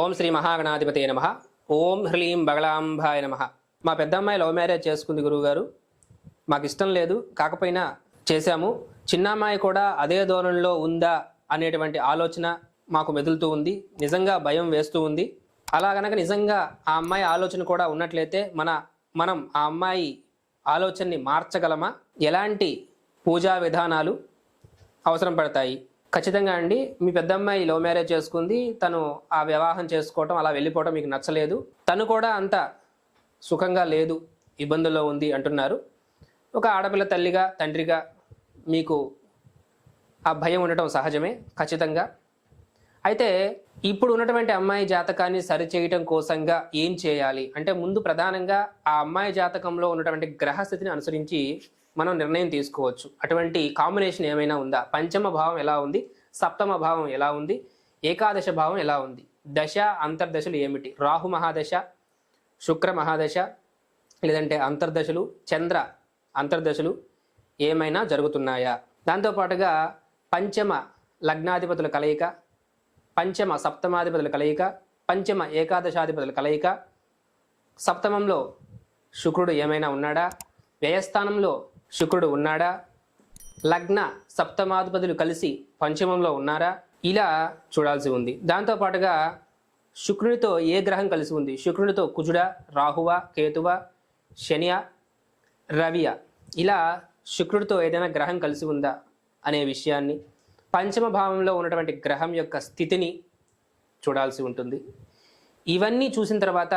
ఓం శ్రీ మహాగణాధిపతి నమ. ఓం హ్రీం బగళాంబాయ నమ. మా పెద్దమ్మాయి లవ్ మ్యారేజ్ చేసుకుంది గురువుగారు. మాకు ఇష్టం లేదు. కాకపోయినా చేశాము. చిన్నమ్మాయి కూడా అదే ధోరణిలో ఉందా అనేటువంటి ఆలోచన మాకు మెదులుతూ ఉంది. నిజంగా భయం వేస్తూ ఉంది. అలా గనక నిజంగా ఆ అమ్మాయి ఆలోచన కూడా ఉన్నట్లయితే మన మనం ఆ అమ్మాయి ఆలోచనని మార్చగలమా? ఎలాంటి పూజా విధానాలు అవసరం పడతాయి? ఖచ్చితంగా అండి. మీ పెద్దమ్మాయి లవ్ మ్యారేజ్ చేసుకుంది. తను ఆ వివాహం చేసుకోవటం అలా వెళ్ళిపోవటం మీకు నచ్చలేదు. తను కూడా అంత సుఖంగా లేదు ఇబ్బందుల్లో ఉంది అంటున్నారు. ఒక ఆడపిల్ల తల్లిగా తండ్రిగా మీకు ఆ భయం ఉండటం సహజమే ఖచ్చితంగా. అయితే ఇప్పుడు ఉన్నటువంటి అమ్మాయి జాతకాన్ని సరిచేయటం కోసంగా ఏం చేయాలి? అంటే ముందు ప్రధానంగా ఆ అమ్మాయి జాతకంలో ఉన్నటువంటి గ్రహస్థితిని అనుసరించి మనం నిర్ణయం తీసుకోవచ్చు. అటువంటి కాంబినేషన్ ఏమైనా ఉందా? పంచమ భావం ఎలా ఉంది? సప్తమ భావం ఎలా ఉంది? ఏకాదశ భావం ఎలా ఉంది? దశ అంతర్దశలు ఏమిటి? రాహు మహాదశ శుక్ర మహాదశ లేదంటే అంతర్దశలు చంద్ర అంతర్దశలు ఏమైనా జరుగుతున్నాయా? దాంతోపాటుగా పంచమ లగ్నాధిపతుల కలయిక పంచమ సప్తమాధిపతుల కలయిక పంచమ ఏకాదశాధిపతుల కలయిక సప్తమంలో శుక్రుడు ఏమైనా ఉన్నాడా? వ్యయస్థానంలో శుక్రుడు ఉన్నాడా? లగ్న సప్తమాధిపతులు కలిసి పంచమంలో ఉన్నారా? ఇలా చూడాల్సి ఉంది. దాంతోపాటుగా శుక్రునితో ఏ గ్రహం కలిసి ఉంది? శుక్రునితో కుజుడ రాహువ కేతువ శనియ రవియ. ఇలా శుక్రుడితో ఏదైనా గ్రహం కలిసి ఉందా అనే విషయాన్ని పంచమ భావంలో ఉన్నటువంటి గ్రహం యొక్క స్థితిని చూడాల్సి ఉంటుంది. ఇవన్నీ చూసిన తర్వాత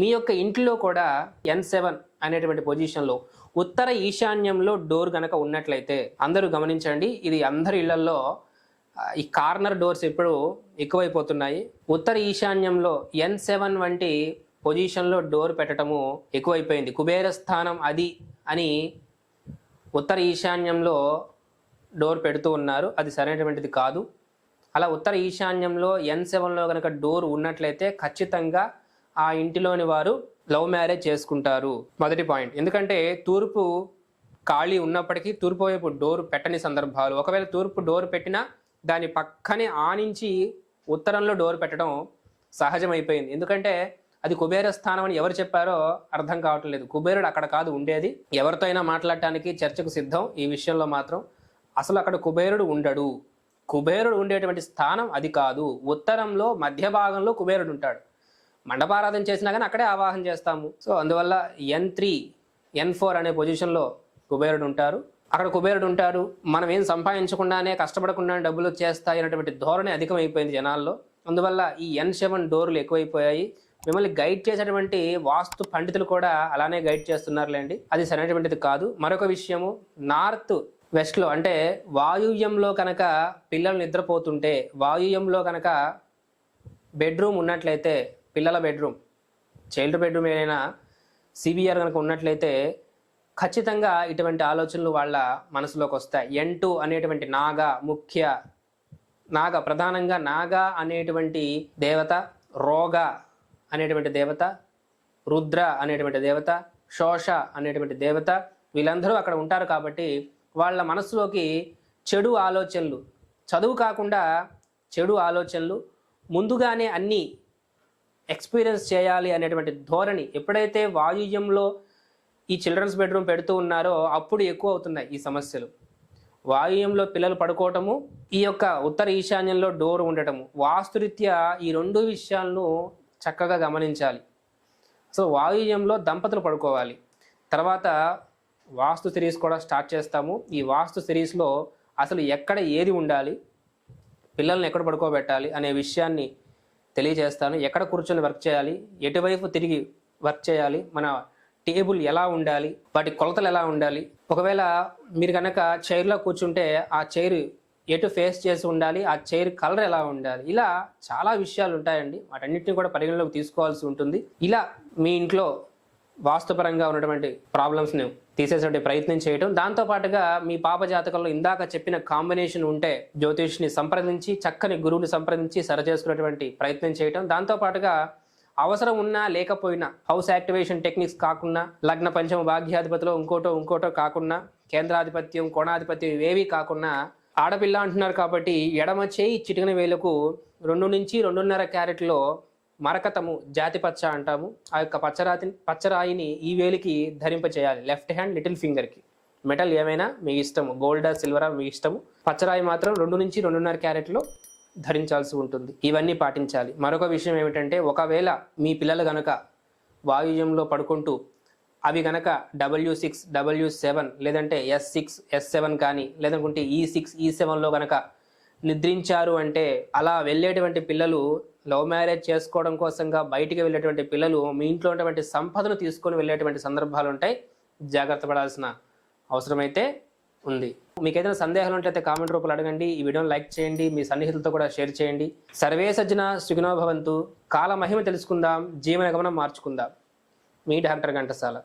మీ యొక్క ఇంట్లో కూడా ఎన్ సెవెన్ అనేటువంటి పొజిషన్లో ఉత్తర ఈశాన్యంలో డోర్ కనుక ఉన్నట్లయితే అందరూ గమనించండి ఇది అందరి ఇళ్ళలో ఈ కార్నర్ డోర్స్ ఇప్పుడు ఎక్కువైపోతున్నాయి. ఉత్తర ఈశాన్యంలో ఎన్ సెవెన్ వంటి పొజిషన్లో డోర్ పెట్టడము ఎక్కువైపోయింది. కుబేర స్థానం అది అని ఉత్తర ఈశాన్యంలో డోర్ పెడుతూ ఉన్నారు. అది సరైనటువంటిది కాదు. అలా ఉత్తర ఈశాన్యంలో ఎన్ సెవెన్లో కనుక డోర్ ఉన్నట్లయితే ఖచ్చితంగా ఆ ఇంటిలోని వారు లవ్ మ్యారేజ్ చేసుకుంటారు. మొదటి పాయింట్. ఎందుకంటే తూర్పు ఖాళీ ఉన్నప్పటికీ తూర్పు వైపు డోర్ పెట్టని సందర్భాలు. ఒకవేళ తూర్పు డోర్ పెట్టినా దాని పక్కనే ఆనించి ఉత్తరంలో డోర్ పెట్టడం సహజమైపోయింది. ఎందుకంటే అది కుబేర స్థానం అని ఎవరు చెప్పారో అర్థం కావటం లేదు కుబేరుడు అక్కడ కాదు ఉండేది. ఎవరితో అయినా మాట్లాడటానికి చర్చకు సిద్ధం ఈ విషయంలో మాత్రం. అసలు అక్కడ కుబేరుడు ఉండడు. కుబేరుడు ఉండేటువంటి స్థానం అది కాదు. ఉత్తరంలో మధ్య భాగంలో కుబేరుడు ఉంటాడు. మండపారాధన చేసినా కానీ అక్కడే ఆవాహన చేస్తాము. సో అందువల్ల ఎన్ త్రీ ఎన్ ఫోర్ అనే పొజిషన్లో కుబేరుడు ఉంటారు. అక్కడ కుబేరుడు ఉంటారు మనం ఏం సంపాదించకుండానే కష్టపడకుండానే డబ్బులు వచ్చేస్తాయి అనేటువంటి ధోరణి అధికమైపోయింది జనాల్లో. అందువల్ల ఈ ఎన్ సెవెన్ డోర్లు ఎక్కువైపోయాయి. మిమ్మల్ని గైడ్ చేసేటువంటి వాస్తు పండితులు కూడా అలానే గైడ్ చేస్తున్నారులేండి. అది సరైనటువంటిది కాదు. మరొక విషయము నార్త్ వెస్ట్లో అంటే వాయువ్యంలో కనుక పిల్లలు నిద్రపోతుంటే వాయువ్యంలో కనుక బెడ్రూమ్ ఉన్నట్లయితే పిల్లల బెడ్రూమ్ చైల్డ్ బెడ్రూమ్ ఏదైనా సిబిఆర్ కనుక ఉన్నట్లయితే ఖచ్చితంగా ఇటువంటి ఆలోచనలు వాళ్ళ మనసులోకి వస్తాయి. ఎన్ టూ అనేటువంటి నాగ ముఖ్య నాగ ప్రధానంగా నాగ అనేటువంటి దేవత రోగ అనేటువంటి దేవత రుద్ర అనేటువంటి దేవత శోష అనేటువంటి దేవత వీళ్ళందరూ అక్కడ ఉంటారు కాబట్టి వాళ్ళ మనసులోకి చెడు ఆలోచనలు చదువు కాకుండా చెడు ఆలోచనలు ముందుగానే అన్నీ ఎక్స్పీరియన్స్ చేయాలి అనేటువంటి ధోరణి ఎప్పుడైతే వాయువ్యంలో ఈ చిల్డ్రన్స్ బెడ్రూమ్ పెడుతూ ఉన్నారో అప్పుడు ఎక్కువ అవుతున్నాయి ఈ సమస్యలు. వాయువ్యంలో పిల్లలు పడుకోవటము ఈ యొక్క ఉత్తర ఈశాన్యంలో డోర్ ఉండటము వాస్తురీత్యా ఈ రెండు విషయాలను చక్కగా గమనించాలి. సో వాయువ్యంలో దంపతులు పడుకోవాలి. తర్వాత వాస్తు సిరీస్ కూడా స్టార్ట్ చేస్తాము. ఈ వాస్తు సిరీస్లో అసలు ఎక్కడ ఏది ఉండాలి పిల్లల్ని ఎక్కడ పడుకోబెట్టాలి అనే విషయాన్ని తెలియజేస్తాను. ఎక్కడ కూర్చొని వర్క్ చేయాలి? ఎటువైపు తిరిగి వర్క్ చేయాలి? మన టేబుల్ ఎలా ఉండాలి? వాటి కొలతలు ఎలా ఉండాలి? ఒకవేళ మీరు కనుక చైర్లో కూర్చుంటే ఆ చైర్ ఎటు ఫేస్ చేసి ఉండాలి? ఆ చైర్ కలర్ ఎలా ఉండాలి? ఇలా చాలా విషయాలు ఉంటాయండి. వాటన్నిటిని కూడా పరిగణలోకి తీసుకోవాల్సి ఉంటుంది. ఇలా మీ ఇంట్లో వాస్తుపరంగా ఉన్నటువంటి ప్రాబ్లమ్స్ని తీసేసే ప్రయత్నం చేయడం దాంతో పాటుగా మీ పాప జాతకంలో ఇందాక చెప్పిన కాంబినేషన్ ఉంటే జ్యోతిష్ని సంప్రదించి చక్కని గురువుని సంప్రదించి సరిచేసుకునేటువంటి ప్రయత్నం చేయటం. దాంతో పాటుగా అవసరం ఉన్నా లేకపోయినా హౌస్ యాక్టివేషన్ టెక్నిక్స్ కాకుండా లగ్న పంచమ భాగ్యాధిపతిలో ఇంకోటో ఇంకోటో కాకుండా కేంద్రాధిపత్యం కోణాధిపత్యం ఇవేవి కాకుండా ఆడపిల్ల అంటున్నారు కాబట్టి ఎడమ చేయి చిటికిన వేలకు రెండు నుంచి రెండున్నర క్యారెట్లో మరకతము జాతి పచ్చ అంటాము. ఆ యొక్క పచ్చరాతి పచ్చరాయిని ఈ వేలికి ధరింప చేయాలి. లెఫ్ట్ హ్యాండ్ లిటిల్ ఫింగర్కి మెటల్ ఏమైనా మీ ఇష్టము. గోల్డా సిల్వరా మీ ఇష్టము. పచ్చరాయి మాత్రం రెండు నుంచి రెండున్నర క్యారెట్లో ధరించాల్సి ఉంటుంది. ఇవన్నీ పాటించాలి. మరొక విషయం ఏమిటంటే ఒకవేళ మీ పిల్లలు గనక వాయుజంలో పడుకుంటూ అవి గనక డబ్ల్యూ సిక్స్ డబ్ల్యూ సెవెన్ లేదంటే ఎస్ సిక్స్ ఎస్ సెవెన్ కానీ లేదనుకుంటే ఈ సిక్స్ ఈ సెవెన్లో గనక నిద్రించారు అంటే అలా వెళ్ళేటువంటి పిల్లలు లవ్ మ్యారేజ్ చేసుకోవడం కోసంగా బయటికి వెళ్ళేటువంటి పిల్లలు మీ ఇంట్లో ఉన్నటువంటి సంపదను తీసుకొని వెళ్ళేటువంటి సందర్భాలు ఉంటాయి. జాగ్రత్త పడాల్సిన అవసరమైతే ఉంది. మీకు ఏదైనా సందేహాలు ఉంటే కామెంట్ రూపంలో అడగండి. ఈ వీడియోని లైక్ చేయండి. మీ సన్నిహితులతో కూడా షేర్ చేయండి. సర్వే సజ్జన సుఖినోభవంతు కాల మహిమ తెలుసుకుందాం. జీవన గమనం మార్చుకుందాం. మీ డాక్టర్ ఘంటసాల.